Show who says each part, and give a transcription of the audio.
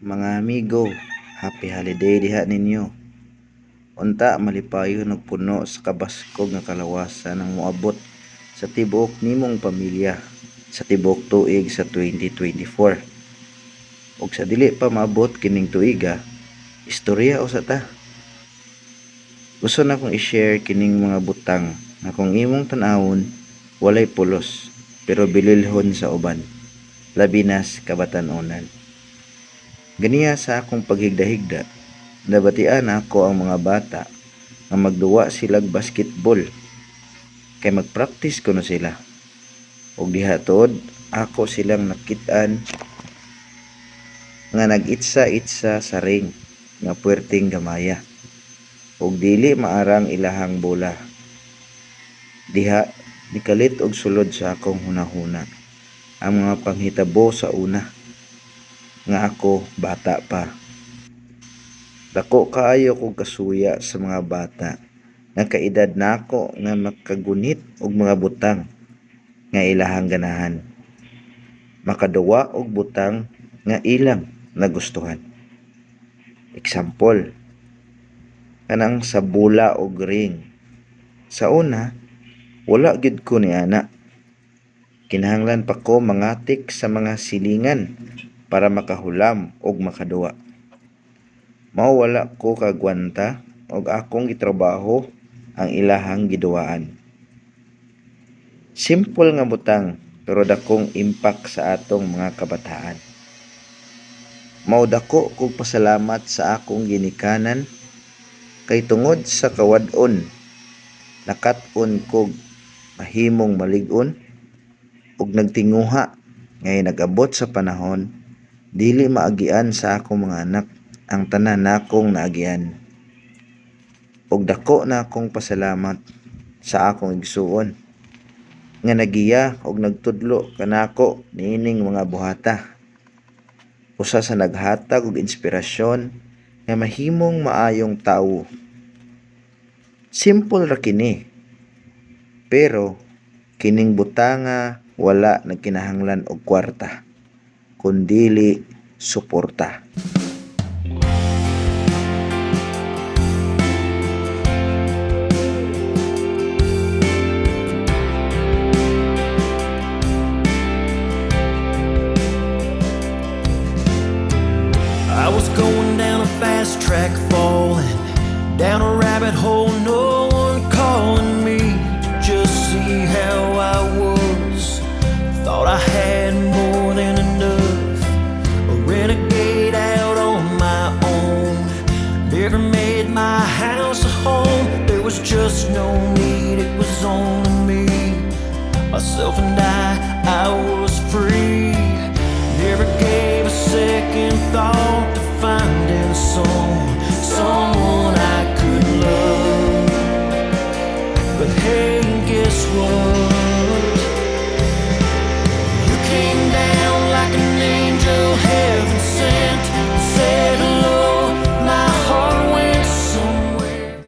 Speaker 1: mga amigo, happy holiday diha ninyo. Unta malipayo nagpuno sa kabaskog nga kalawasan ng moabot sa tibuok nimong pamilya sa tibuok tuig sa 2024. Ug sa dili pa maabot kining tuiga, istorya usa ta. Gusto na kong i-share kining mga butang na kung imong tanawon walay pulos pero bililhon sa uban labi na sa kabatanunan. Ganiya sa akong paghigda-higda, nabatian ako ang mga bata nga magduwa silag basketball kay magpractice ko na sila. Og diha tod, ako silang nakitaan nga nag-itsa-itsa sa ring nga puwerteng gamaya. Og dili maarang ilahang bola. Diha, nikalit og sulod sa akong hunahuna ang mga panghitabo sa una nga ako bata pa. Dako kaayo kog kasuya sa mga bata nga kaedad nako nga makagunit og mga butang nga ilahang ganahan. Makaduwa og butang nga ilang nagustuhan. Example, kanang sa bula og ring. Sa una, wala gid ko ni ana. Kinahanglan pa ko mangatik sa mga silingan para makahulam og makaduwa. Mao wala ko kagwanta og akong gitrabaho ang ilahang giduwaan. Simple nga butang pero dakong impact sa atong mga kabataan. Mao dako kog pasalamat sa akong ginikanan kay tungod sa kawadon nakat-on kog mahimong malig-on ug nagtinguha ngay nagabot sa panahon dili maagian sa akong mga anak ang tanan nakong naagian. Og dako na akong pasalamat sa akong igsuon nga nagiya og nagtudlo kanako niining mga buhata. Usa sa naghatag og inspirasyon nga mahimong maayong tawo. Simple ra kini. Pero kining butanga wala nagkinahanglan og kwarta kundili suporta.
Speaker 2: I was going down a fast track, falling down a rabbit hole. No was just no need, it was on me. Myself and I, I was free. Never gave a second thought